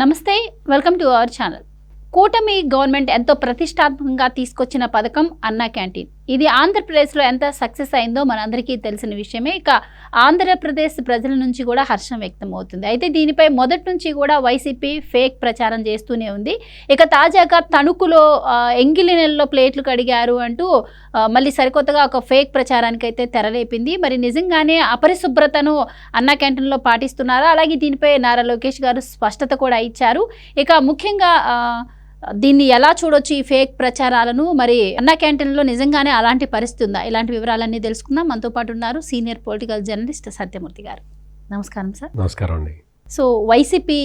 Namaste welcome to our channel. కూటమి government ఎంతో ప్రతిష్టాత్మకంగా తీసుకొచ్చిన పథకం అన్నా క్యాంటీన్. ఇది ఆంధ్రప్రదేశ్లో ఎంత సక్సెస్ అయిందో మనందరికీ తెలిసిన విషయమే. ఇక ఆంధ్రప్రదేశ్ ప్రజల నుంచి కూడా హర్షం వ్యక్తం అవుతుంది అయితే దీనిపై మొదటి నుంచి కూడా వైసీపీ ఫేక్ ప్రచారం చేస్తూనే ఉంది. ఇక తాజాగా తణుకులో ఎంగిలి నెలలో ప్లేట్లు కడిగారు అంటూ మళ్ళీ సరికొత్తగా ఒక ఫేక్ ప్రచారానికి అయితే తెరలేపింది. మరి నిజంగానే అపరిశుభ్రతను అన్నా క్యాంటీన్లో పాటిస్తున్నారా? అలాగే దీనిపై నారా లోకేష్ గారు స్పష్టత కూడా ఇచ్చారు. ఇక ముఖ్యంగా దీన్ని ఎలా చూడొచ్చు ఈ ఫేక్ ప్రచారాలను? మరి అన్నా క్యాంటీన్లో నిజంగానే అలాంటి పరిస్థితి ఉందా? ఇలాంటి వివరాలన్నీ తెలుసుకుందాం. మనతో పాటు ఉన్నారు సీనియర్ పొలిటికల్ జర్నలిస్ట్ సత్యమూర్తి గారు. నమస్కారం సార్. నమస్కారం అండి. సో వైసీపీ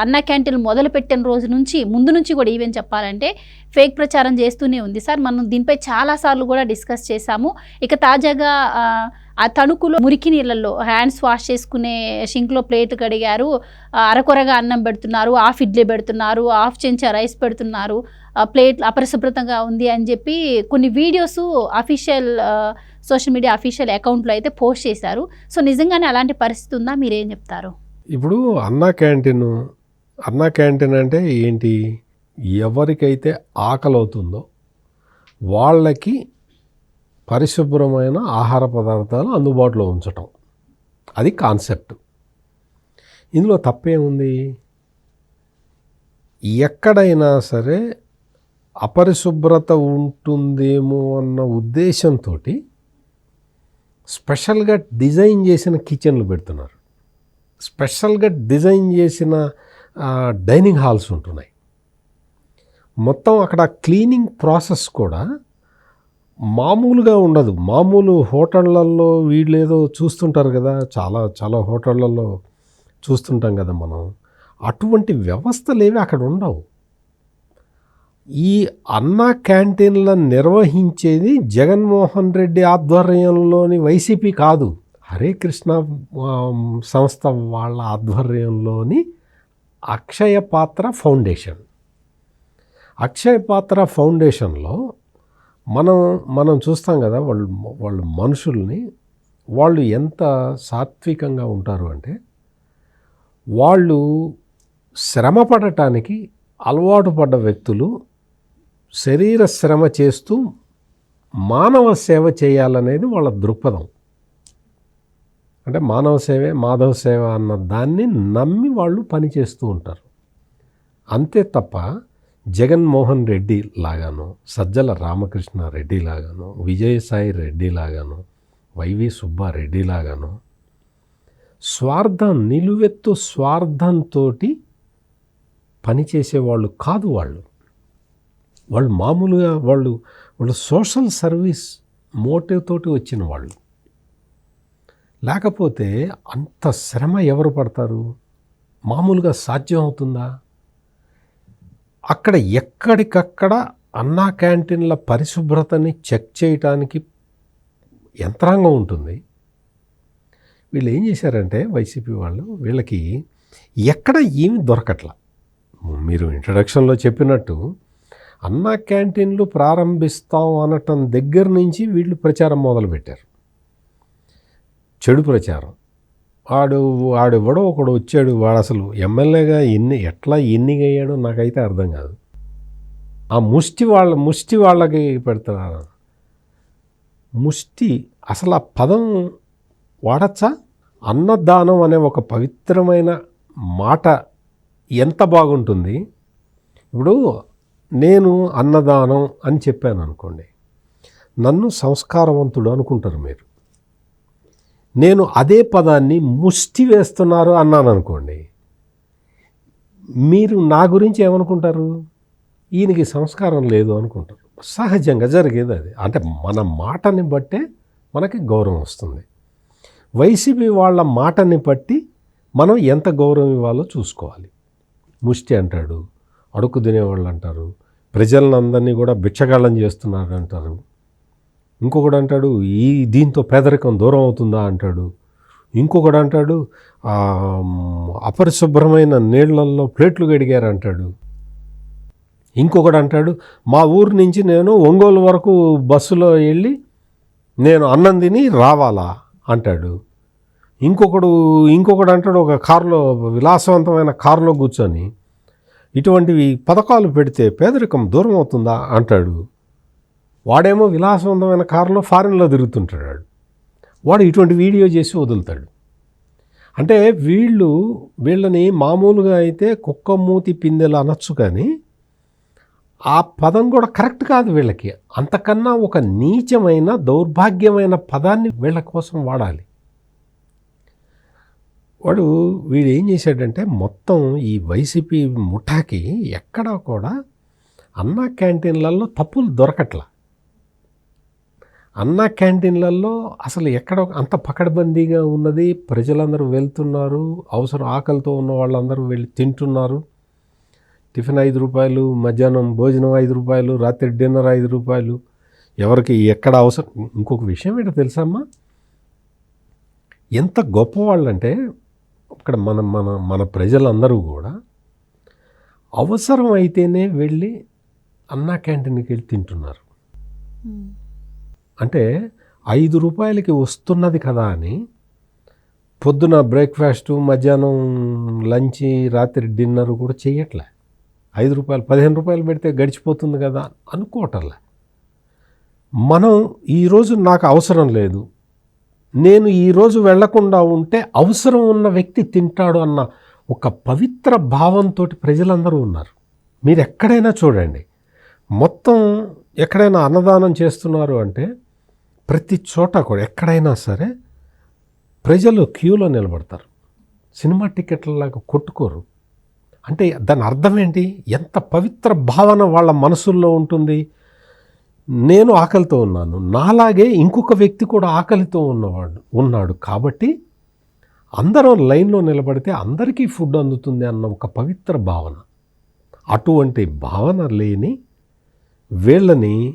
అన్నా క్యాంటీన్ మొదలుపెట్టిన రోజు నుంచి ముందు నుంచి కూడా ఈవెన్ చెప్పాలంటే ఫేక్ ప్రచారం చేస్తూనే ఉంది సార్. మనం దీనిపై చాలాసార్లు కూడా డిస్కస్ చేశాము. ఇక తాజాగా ఆ, తణుకులో మురికి నీళ్ళల్లో హ్యాండ్స్ వాష్ చేసుకునే షింక్లో ప్లేట్ కడిగారు. అరకొరగా అన్నం పెడుతున్నారు హాఫ్ ఇడ్లీ పెడుతున్నారు హాఫ్ చెంచా రైస్ పెడుతున్నారు. ఆ, ప్లేట్ అపరిశుభ్రతంగా ఉంది అని చెప్పి కొన్ని videos official social media official అకౌంట్లో అయితే పోస్ట్ చేశారు. సో నిజంగానే అలాంటి పరిస్థితి ఉందా? మీరేం చెప్తారు? ఇప్పుడు అన్నా క్యాంటీన్ అన్నా క్యాంటీన్ అంటే ఏంటి? ఎవరికైతే ఆకలి అవుతుందో వాళ్ళకి పరిశుభ్రమైన ఆహార పదార్థాలు అందుబాటులో ఉంచటం. అది కాన్సెప్ట్. ఇందులో తప్పేముంది? ఎక్కడైనా సరే అపరిశుభ్రత ఉంటుందేమో అన్న ఉద్దేశంతో స్పెషల్గా డిజైన్ చేసిన కిచెన్లు పెడుతున్నారు. స్పెషల్గా డిజైన్ చేసిన డైనింగ్ హాల్స్ ఉంటున్నాయి. మొత్తం అక్కడ క్లీనింగ్ ప్రాసెస్ కూడా మామూలుగా ఉండదు. మామూలు హోటళ్ళల్లో వీళ్ళు ఏదో చూస్తుంటారు కదా చాలా చాలా హోటళ్ళల్లో చూస్తుంటాం కదా మనం. అటువంటి వ్యవస్థలేవి అక్కడ ఉండవు. ఈ అన్నా క్యాంటీన్ల నిర్వహించేది జగన్మోహన్ రెడ్డి ఆధ్వర్యంలోని వైసీపీ కాదు. హరే కృష్ణ సంస్థ వాళ్ళ ఆధ్వర్యంలోని అక్షయ పాత్ర ఫౌండేషన్. అక్షయ పాత్ర ఫౌండేషన్లో మనం మనం చూస్తాం కదా వాళ్ళు వాళ్ళు మనుషుల్ని వాళ్ళు ఎంత సాత్వికంగా ఉంటారు అంటే వాళ్ళు శ్రమ పడటానికి అలవాటు పడ్డ వ్యక్తులు శరీర శ్రమ చేస్తూ మానవ సేవ చేయాలనేది వాళ్ళ దృక్పథం. అంటే మానవ సేవే మాధవ సేవ అన్న దాన్ని నమ్మి వాళ్ళు పనిచేస్తూ ఉంటారు. అంతే తప్ప జగన్మోహన్ రెడ్డి లాగాను సజ్జల రామకృష్ణ రెడ్డి లాగాను విజయసాయి రెడ్డి లాగాను వైవి సుబ్బారెడ్డి లాగాను స్వార్థం నిలువెత్తు స్వార్థంతో పనిచేసేవాళ్ళు కాదు వాళ్ళు. వాళ్ళు మామూలుగా వాళ్ళు వాళ్ళు సోషల్ సర్వీస్ మోటివ్ తోటి వచ్చిన వాళ్ళు. లేకపోతే అంత శ్రమ ఎవరు పడతారు? మామూలుగా సాధ్యం అవుతుందా? అక్కడ ఎక్కడికక్కడ అన్నా క్యాంటీన్ల పరిశుభ్రతని చెక్ చేయటానికి యంత్రాంగం ఉంటుంది. వీళ్ళు ఏం చేశారంటే వైసీపీ వాళ్ళు వీళ్ళకి ఎక్కడ ఏమి దొరకట్లా. మీరు ఇంట్రడక్షన్లో చెప్పినట్టు అన్నా క్యాంటీన్లు ప్రారంభిస్తాం అనటం దగ్గర నుంచి వీళ్ళు ప్రచారం మొదలుపెట్టారు. చెడు ప్రచారం. వాడు వాడెవడో ఒకడు వచ్చాడు వాడు అసలు ఎమ్మెల్యేగా ఎన్ని ఎట్లా ఎన్నికయ్యాడో నాకైతే అర్థం కాదు. ఆ ముష్టి వాళ్ళ ముష్టి వాళ్ళకి పెడుతున్నారు ముష్టి అసలు ఆ పదం వాడచ్చా? అన్నదానం అనే ఒక పవిత్రమైన మాట ఎంత బాగుంటుంది? ఇప్పుడు నేను అన్నదానం అని చెప్పాను అనుకోండి నన్ను సంస్కారవంతుడు అనుకుంటారు మీరు. నేను అదే పదాన్ని ముష్టి వేస్తున్నారు అన్నాను అనుకోండి మీరు నా గురించి ఏమనుకుంటారు? ఈయనకి సంస్కారం లేదు అనుకుంటారు. సహజంగా జరిగేది అది. అంటే మన మాటని బట్టే మనకి గౌరవం వస్తుంది. వైసీపీ వాళ్ళ మాటని బట్టి మనం ఎంత గౌరవం ఇవ్వాలో చూసుకోవాలి. ముష్టి అంటాడు అడుక్కు తినేవాళ్ళు అంటారు ప్రజలందరినీ కూడా బిచ్చగాళ్ళం చేస్తున్నారు అంటారు ఇంకొకడు అంటాడు ఈ దీంతో పేదరికం దూరం అవుతుందా? అంటాడు. ఇంకొకడు అంటాడు అపరిశుభ్రమైన నీళ్ళల్లో ప్లేట్లు గడిగారు అంటాడు. ఇంకొకడు అంటాడు మా ఊరు నుంచి నేను ఒంగోలు వరకు బస్సులో వెళ్ళి నేను అన్నం తిని రావాలా? అంటాడు. ఇంకొకడు ఇంకొకడు అంటాడు ఒక కారులో విలాసవంతమైన కారులో కూర్చొని ఇటువంటివి పథకాలు పెడితే పేదరికం దూరం అవుతుందా? అంటాడు. వాడేమో విలాసవంతమైన కారులో ఫారెన్లో తిరుగుతుంటాడు వాడు. వాడు ఇటువంటి వీడియో చేసి వదులుతాడు. అంటే వీళ్ళు వీళ్ళని మామూలుగా అయితే కుక్క మూతి పిందెలు అనొచ్చు కానీ ఆ పదం కూడా కరెక్ట్ కాదు వీళ్ళకి. అంతకన్నా ఒక నీచమైన దౌర్భాగ్యమైన పదాన్ని వీళ్ళ కోసం వాడాలి. వాడు వీడు ఏం చేశాడంటే మొత్తం ఈ వైసీపీ ముఠాకి ఎక్కడా కూడా అన్నా క్యాంటీన్లలో తప్పులు దొరకట్లా. అన్నా క్యాంటీన్లలో అసలు ఎక్కడ అంత పకడ్బందీగా ఉన్నది? ప్రజలందరూ వెళ్తున్నారు. అవసరం ఆకలితో ఉన్న వాళ్ళందరూ వెళ్ళి తింటున్నారు. టిఫిన్ ఐదు రూపాయలు మధ్యాహ్నం భోజనం ఐదు రూపాయలు రాత్రి డిన్నర్ ఐదు రూపాయలు. ఎవరికి ఎక్కడ అవసరం? ఇంకొక విషయం ఏంటో తెలుసమ్మా? ఎంత గొప్పవాళ్ళంటే ఇక్కడ మన మన మన ప్రజలందరూ కూడా అవసరం అయితేనే వెళ్ళి అన్నా క్యాంటీన్కి వెళ్ళి తింటున్నారు. అంటే ఐదు రూపాయలకి వస్తున్నది కదా అని పొద్దున బ్రేక్ఫాస్ట్ మధ్యాహ్నం లంచ్ రాత్రి డిన్నర్ కూడా చేయట్లే ఐదు రూపాయలు పదిహేను రూపాయలు పెడితే గడిచిపోతుంది కదా అనుకోవటంలే. మనం ఈరోజు నాకు అవసరం లేదు. నేను ఈరోజు వెళ్ళకుండా ఉంటే అవసరం ఉన్న వ్యక్తి తింటాడు అన్న ఒక పవిత్ర భావంతో ప్రజలందరూ ఉన్నారు. మీరు ఎక్కడైనా చూడండి. మొత్తం ఎక్కడైనా అన్నదానం చేస్తున్నారు అంటే ప్రతి చోట కూడా ఎక్కడైనా సరే ప్రజలు క్యూలో నిలబడతారు. సినిమా టికెట్లలాగా కొట్టుకోరు. అంటే దాని అర్థం ఏంటి? ఎంత పవిత్ర భావన వాళ్ళ మనసుల్లో ఉంటుంది. నేను ఆకలితో ఉన్నాను. నాలాగే ఇంకొక వ్యక్తి కూడా ఆకలితో ఉన్నవాడు ఉన్నాడు కాబట్టి అందరం లైన్లో నిలబడితే అందరికీ ఫుడ్ అందుతుంది అన్న ఒక పవిత్ర భావన. అటువంటి భావన లేని వీళ్ళని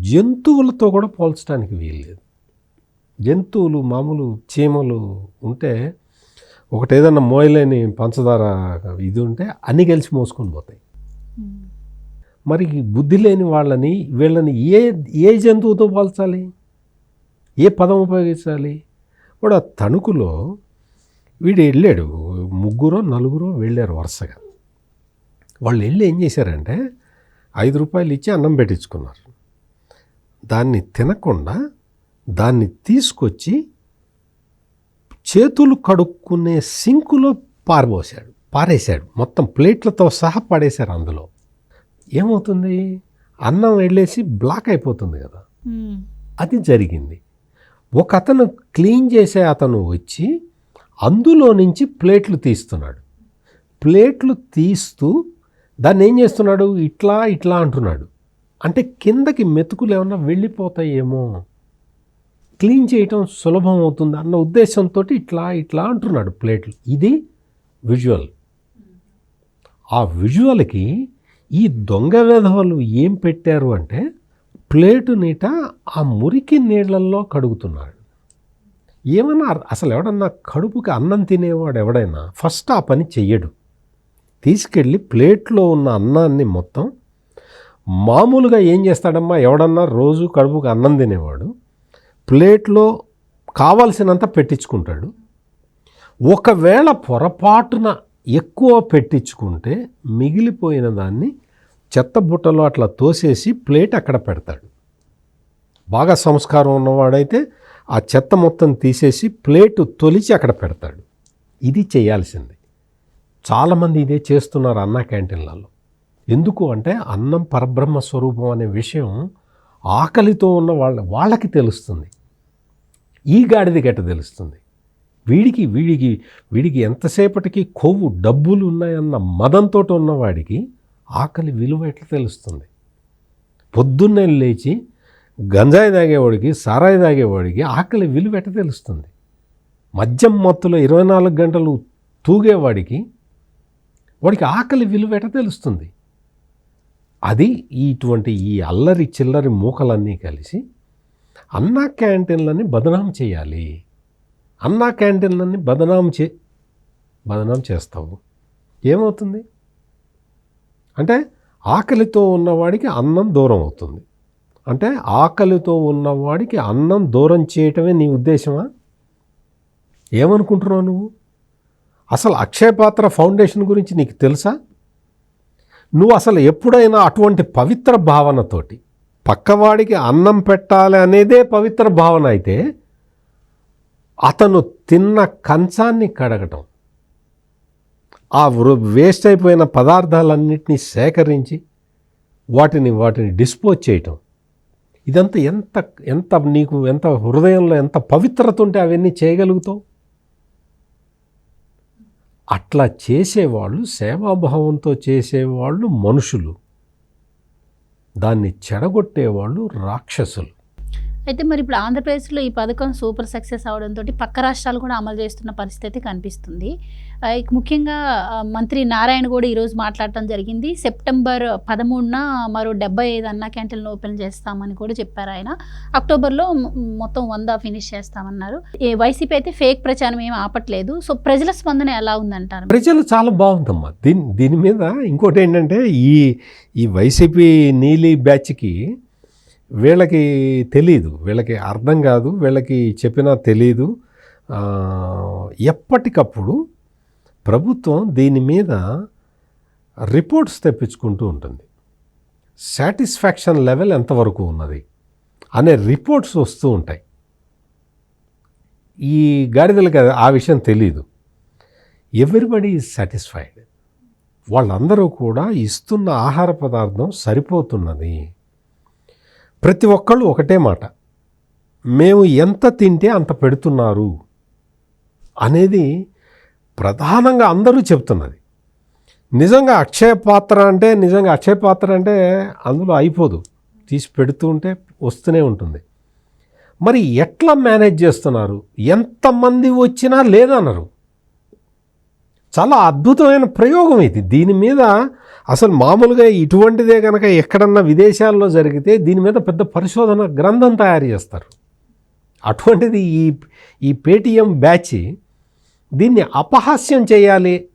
జంతువులతో కూడా పోల్చడానికి వీల్లేదు. జంతువులు మామూలు చీమలు ఉంటే ఒకటి ఏదన్నా మోయలేని పంచదార ఇది ఉంటే అన్నీ కలిసి మోసుకొని పోతాయి. మరి బుద్ధి లేని వాళ్ళని వీళ్ళని ఏ ఏ జంతువుతో పోల్చాలి? ఏ పదం ఉపయోగించాలి? వాడు ఆ తణుకులో వీడు వెళ్ళాడు ముగ్గురో నలుగురో వెళ్ళారు వరుసగా. వాళ్ళు వెళ్ళి ఏం చేశారంటే ఐదు రూపాయలు ఇచ్చి అన్నం పెట్టించుకున్నారు. దాన్ని తినకుండా దాన్ని తీసుకొచ్చి చేతులు కడుక్కునే సింకులో పారబోసాడు పారేశాడు. మొత్తం ప్లేట్లతో సహా పడేశారు అందులో. ఏమవుతుంది? అన్నం వెళ్ళేసి బ్లాక్ అయిపోతుంది కదా. అది జరిగింది. ఒక అతను క్లీన్ చేసే అతను వచ్చి అందులో నుంచి ప్లేట్లు తీస్తున్నాడు. ప్లేట్లు తీస్తూ దాన్ని ఏం చేస్తున్నాడు? ఇట్లా ఇట్లా అంటున్నాడు. అంటే కిందకి మెతుకులు ఏమన్నా వెళ్ళిపోతాయేమో? క్లీన్ చేయటం సులభం అవుతుంది అన్న ఉద్దేశంతో ఇట్లా ఇట్లా అంటున్నాడు ప్లేట్లు. ఇది విజువల్. ఆ విజువల్కి ఈ దొంగ వెధవలు ఏం పెట్టారు అంటే ప్లేటు నీట ఆ మురికి నీళ్ళల్లో కడుగుతున్నాడు ఏమన్నా అసలు ఎవడన్నా కడుపుకి అన్నం తినేవాడు ఎవడైనా ఫస్ట్ ఆ పని చెయ్యడు. తీసుకెళ్ళి ప్లేట్లో ఉన్న అన్నాన్ని మొత్తం మామూలుగా ఏం చేస్తాడమ్మా? ఎవడన్నా రోజు కడుపుకి అన్నం తినేవాడు ప్లేట్లో కావాల్సినంత పెట్టించుకుంటాడు. ఒకవేళ పొరపాటున ఎక్కువ పెట్టించుకుంటే మిగిలిపోయిన దాన్ని చెత్త బుట్టలో అట్లా తోసేసి ప్లేట్ అక్కడ పెడతాడు. బాగా సంస్కారం ఉన్నవాడైతే ఆ చెత్త మొత్తం తీసేసి ప్లేటు తొలిచి అక్కడ పెడతాడు. ఇది చేయాల్సింది. చాలామంది ఇదే చేస్తున్నారు అన్న క్యాంటీన్లలో. ఎందుకు అంటే అన్నం పరబ్రహ్మ స్వరూపం అనే విషయం ఆకలితో ఉన్న వాళ్ళ వాళ్ళకి తెలుస్తుంది. ఈ గాడిది గట్ట తెలుస్తుంది. వీడికి వీడికి వీడికి ఎంతసేపటికి కొవ్వు డబ్బులు ఉన్నాయన్న మదంతో ఉన్నవాడికి ఆకలి విలువ ఎట్లా తెలుస్తుంది? పొద్దున్నే లేచి గంజాయి తాగేవాడికి సారాయి తాగేవాడికి ఆకలి విలువ ఎట్ట తెలుస్తుంది? మద్యం మత్తులో ఇరవై నాలుగు గంటలు తూగేవాడికి వాడికి ఆకలి విలువ తెలుస్తుంది. అది ఇటువంటి ఈ అల్లరి చిల్లరి మూకలన్నీ కలిసి అన్నా క్యాంటీన్లని బదనాం చేయాలి. అన్నా క్యాంటీన్లన్నీ బదనాం చే బదనాం చేస్తావు. ఏమవుతుంది? అంటే ఆకలితో ఉన్నవాడికి అన్నం దూరం అవుతుంది. అంటే ఆకలితో ఉన్నవాడికి అన్నం దూరం చేయటమే నీ ఉద్దేశమా? ఏమనుకుంటున్నావు నువ్వు? అసలు అక్షయపాత్ర ఫౌండేషన్ గురించి నీకు తెలుసా? నువ్వు అసలు ఎప్పుడైనా అటువంటి పవిత్ర భావనతోటి పక్కవాడికి అన్నం పెట్టాలి అనేదే పవిత్ర భావన అయితే అతను తిన్న కంచాన్ని కడగటం ఆ వేస్ట్ అయిపోయిన పదార్థాలన్నింటినీ సేకరించి వాటిని వాటిని డిస్పోజ్ చేయటం. ఇదంతా ఎంత ఎంత నీకు ఎంత హృదయంలో ఎంత పవిత్రత ఉంటే అవన్నీ చేయగలుగుతావు? అట్లా చేసేవాళ్ళు సేవాభావంతో చేసేవాళ్ళు మనుషులు. దాన్ని చెడగొట్టేవాళ్ళు రాక్షసులు. అయితే మరి ఇప్పుడు ఆంధ్రప్రదేశ్లో ఈ పథకం సూపర్ సక్సెస్ అవడంతో పక్క రాష్ట్రాలు కూడా అమలు చేస్తున్న పరిస్థితి కనిపిస్తుంది. ముఖ్యంగా మంత్రి నారాయణ కూడా ఈరోజు మాట్లాడటం జరిగింది. సెప్టెంబర్ పదమూడున మరో డెబ్బై ఐదు అన్న క్యాంటీన్లు ఓపెన్ చేస్తామని కూడా చెప్పారు ఆయన. అక్టోబర్లో మొత్తం వంద ఫినిష్ చేస్తామన్నారు. వైసీపీ అయితే ఫేక్ ప్రచారం ఏం ఆపట్లేదు. సో ప్రజల స్పందన ఎలా ఉందంటారు? ప్రజలు చాలా బాగుందమ్మా. దీని దీని మీద ఇంకోటి ఏంటంటే ఈ ఈ వైసీపీ నీలి బ్యాచ్కి వీళ్ళకి తెలియదు వీళ్ళకి అర్థం కాదు. వీళ్ళకి చెప్పినా తెలియదు ఎప్పటికప్పుడు ప్రభుత్వం దీని మీద రిపోర్ట్స్ తెప్పించుకుంటూ ఉంటుంది. సాటిస్ఫాక్షన్ లెవెల్ ఎంతవరకు ఉన్నది అనే రిపోర్ట్స్ వస్తూ ఉంటాయి. ఈ గాడిదలకి ఆ విషయం తెలియదు ఎవ్రీబడి ఈజ్ సాటిస్ఫైడ్. వాళ్ళందరూ కూడా ఇస్తున్న ఆహార పదార్థం సరిపోతున్నది. ప్రతి ఒక్కళ్ళు ఒకటే మాట. మేము ఎంత తింటే అంత పెడుతున్నారు అనేది ప్రధానంగా అందరూ చెప్తున్నది. నిజంగా అక్షయ పాత్ర అంటే నిజంగా అక్షయ పాత్ర అంటే అందులో అయిపోదు. తీసి పెడుతూ ఉంటే వస్తూనే ఉంటుంది. మరి ఎట్లా మేనేజ్ చేస్తున్నారు? ఎంతమంది వచ్చినా లేదన్నారు. చాలా అద్భుతమైన ప్రయోగం ఇది. దీని మీద అసలు మామూలుగా ఇటువంటిదే కనుక ఎక్కడన్నా విదేశాల్లో జరిగితే దీని మీద పెద్ద పరిశోధన గ్రంథం తయారు చేస్తారు. అటువంటిది ఈ ఈ పేటీఎం బ్యాచ్ దీన్ని అపహాస్యం చేయాలి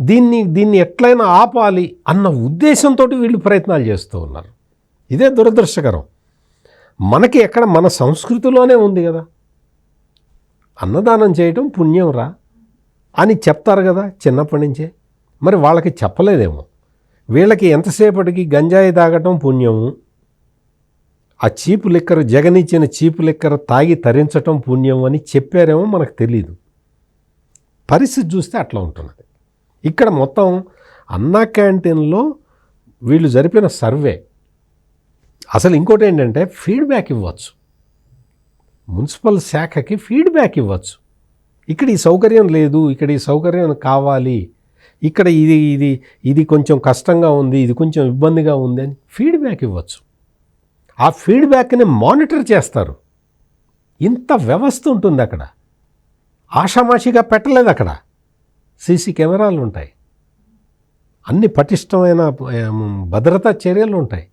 దీన్ని దీన్ని ఎట్లయినా ఆపాలి అన్న ఉద్దేశంతో వీళ్ళు ప్రయత్నాలు చేస్తూ ఉన్నారు. ఇదే దురదృష్టకరం. మనకి ఎక్కడ మన సంస్కృతిలోనే ఉంది కదా. అన్నదానం చేయటం పుణ్యం రా అని చెప్తారు కదా చిన్నప్పటి నుంచే. మరి వాళ్ళకి చెప్పలేదేమో. వీళ్ళకి ఎంతసేపటికి గంజాయి తాగటం పుణ్యము ఆ చీపు లిక్కర్ జగనిచ్చిన చీపు లిక్కర్ తాగి తరించటం పుణ్యం అని చెప్పారేమో మనకు తెలియదు పరిస్థితి చూస్తే అట్లా ఉంటున్నది. ఇక్కడ మొత్తం అన్నా క్యాంటీన్లో వీళ్ళు జరిపిన సర్వే. అసలు ఇంకోటి ఏంటంటే ఫీడ్బ్యాక్ ఇవ్వచ్చు. మున్సిపల్ శాఖకి ఫీడ్బ్యాక్ ఇవ్వచ్చు. ఇక్కడ ఈ సౌకర్యం లేదు ఇక్కడ ఈ సౌకర్యం కావాలి ఇక్కడ ఇది ఇది ఇది కొంచెం కష్టంగా ఉంది ఇది కొంచెం ఇబ్బందిగా ఉంది అని ఫీడ్బ్యాక్ ఇవ్వచ్చు. ఆ ఫీడ్బ్యాక్ని మానిటర్ చేస్తారు. ఇంత వ్యవస్థ ఉంటుంది అక్కడ. ఆషామాషిగా పెట్టలేదు అక్కడ. సీసీ కెమెరాలు ఉంటాయి. అన్ని పటిష్టమైన భద్రతా చర్యలు ఉంటాయి.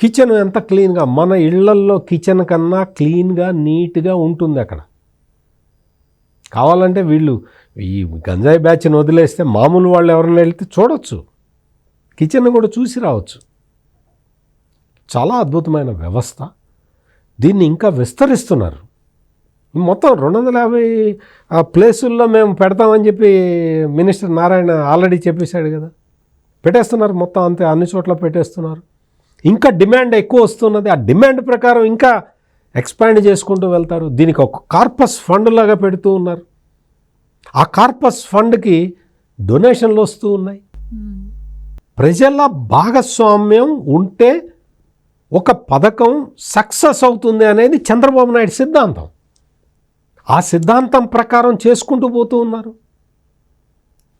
కిచెన్ ఎంత క్లీన్గా మన ఇళ్ళల్లో కిచెన్ కన్నా క్లీన్గా నీట్గా ఉంటుంది అక్కడ. కావాలంటే వీళ్ళు ఈ గంజాయి బ్యాచ్ని వదిలేస్తే మామూలు వాళ్ళు ఎవరైనా వెళ్తే చూడొచ్చు. కిచెన్ కూడా చూసి రావచ్చు. చాలా అద్భుతమైన వ్యవస్థ. దీన్ని ఇంకా విస్తరిస్తున్నారు. మొత్తం రెండు వందల యాభై ఆ ప్లేసుల్లో మేము పెడతామని చెప్పి మినిస్టర్ నారాయణ ఆల్రెడీ చెప్పేశాడు కదా. పెట్టేస్తున్నారు మొత్తం అంతే అన్ని చోట్ల పెట్టేస్తున్నారు. ఇంకా డిమాండ్ ఎక్కువ వస్తున్నది. ఆ డిమాండ్ ప్రకారం ఇంకా ఎక్స్పాండ్ చేసుకుంటూ వెళ్తారు. దీనికి ఒక కార్పస్ ఫండ్ లాగా పెడుతూ ఉన్నారు. ఆ కార్పస్ ఫండ్కి డొనేషన్లు వస్తూ ఉన్నాయి. ప్రజల భాగస్వామ్యం ఉంటే ఒక పథకం సక్సెస్ అవుతుంది అనేది చంద్రబాబు నాయుడు సిద్ధాంతం. ఆ సిద్ధాంతం ప్రకారం చేసుకుంటూ పోతూ ఉన్నారు.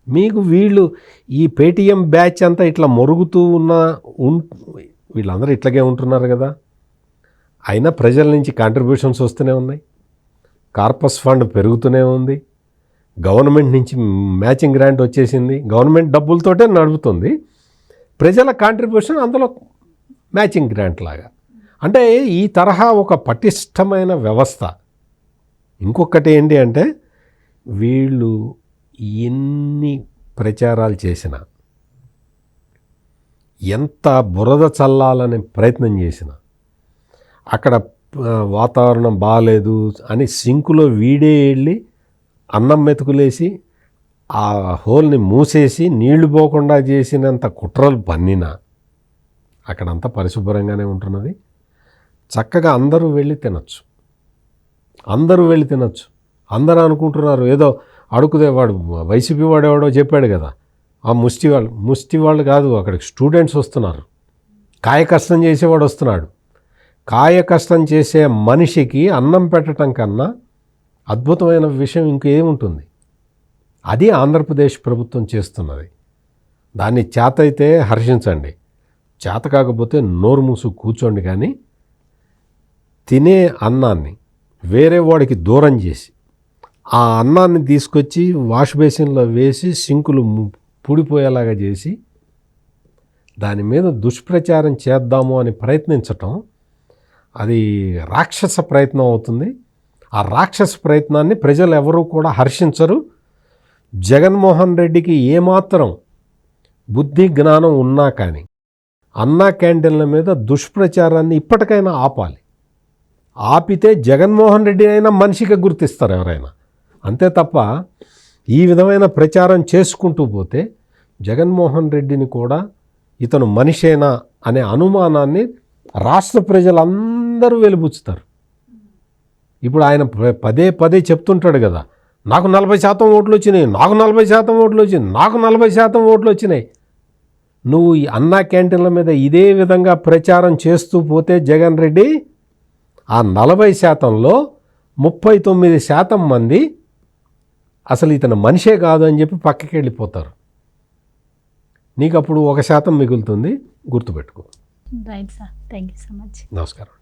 మీకు వీళ్ళు ఈ పేటీఎం బ్యాచ్ అంతా ఇట్లా మొరుగుతూ ఉన్న వీళ్ళందరూ ఇట్లాగే ఉంటున్నారు కదా. అయినా ప్రజల నుంచి కాంట్రిబ్యూషన్స్ వస్తూనే ఉన్నాయి. కార్పస్ ఫండ్ పెరుగుతూనే ఉంది. గవర్నమెంట్ నుంచి మ్యాచింగ్ గ్రాంట్ వచ్చేసింది. గవర్నమెంట్ డబ్బులతోటే నడుపుతుంది. ప్రజల కాంట్రిబ్యూషన్ అందులో మ్యాచింగ్ గ్రాంట్ లాగా. అంటే ఈ తరహా ఒక పటిష్టమైన వ్యవస్థ. ఇంకొకటి ఏంటి అంటే వీళ్ళు ఎన్ని ప్రచారాలు చేసినా ఎంత బురద చల్లాలనే ప్రయత్నం చేసినా అక్కడ వాతావరణం బాగాలేదు అని సింకులో వీడే వెళ్ళి అన్నం మెతుకులేసి ఆ హోల్ని మూసేసి నీళ్ళు పోకుండా చేసినంత కుట్రలు పన్నినా అక్కడంతా పరిశుభ్రంగానే ఉంటున్నది. చక్కగా అందరూ వెళ్ళి తినచ్చు. అందరూ వెళ్ళి తినచ్చు. అందరూ అనుకుంటున్నారు ఏదో అడుకుదేవాడు వైసీపీ వాడు ఎవడో చెప్పాడు కదా. ఆ ముష్టి వాళ్ళు ముష్టి వాళ్ళు కాదు అక్కడికి స్టూడెంట్స్ వస్తున్నారు. కాయ కష్టం చేసేవాడు వస్తున్నాడు. కాయ కష్టం చేసే మనిషికి అన్నం పెట్టడం కన్నా అద్భుతమైన విషయం ఇంకేముంటుంది? అది ఆంధ్రప్రదేశ్ ప్రభుత్వం చేస్తున్నది. దాన్ని చేతైతే హర్షించండి. చేత కాకపోతే నోరు మూసు కూర్చోండి కానీ తినే అన్నాన్ని వేరే వాడికి దూరం చేసి ఆ అన్నాన్ని తీసుకొచ్చి వాష్ బేసిన్లో వేసి సింకులు పూడిపోయేలాగా చేసి దాని మీద దుష్ప్రచారం చేద్దాము అని ప్రయత్నించటం అది రాక్షస ప్రయత్నం అవుతుంది. ఆ రాక్షస ప్రయత్నాన్ని ప్రజలు ఎవరూ కూడా హర్షించరు. జగన్మోహన్ రెడ్డికి ఏమాత్రం బుద్ధి జ్ఞానం ఉన్నా కానీ అన్నా క్యాండిల్ల మీద దుష్ప్రచారాన్ని ఇప్పటికైనా ఆపాలి. ఆపితే జగన్మోహన్ రెడ్డి అయినా మనిషిగా గుర్తిస్తారు ఎవరైనా. అంతే తప్ప ఈ విధమైన ప్రచారం చేసుకుంటూ పోతే జగన్మోహన్ రెడ్డిని కూడా ఇతను మనిషేనా అనే అనుమానాన్ని రాష్ట్ర ప్రజలందరూ వెలిబుచ్చుతారు. ఇప్పుడు ఆయన పదే పదే చెప్తుంటాడు కదా. నాకు నలభై శాతం ఓట్లు వచ్చినాయి నాకు నలభై శాతం ఓట్లు వచ్చినాయి నాకు నలభై శాతం ఓట్లు వచ్చినాయి. నువ్వు ఈ అన్నా క్యాంటీన్ల మీద ఇదే విధంగా ప్రచారం చేస్తూ పోతే జగన్ రెడ్డి ఆ నలభై శాతంలో ముప్పై తొమ్మిది శాతం మంది అసలు ఇతను మనిషే కాదు అని చెప్పి పక్కకి వెళ్ళిపోతారు. నీకు అప్పుడు ఒక శాతం మిగులుతుంది గుర్తుపెట్టుకో. Right sir thank you so much నమస్కారం.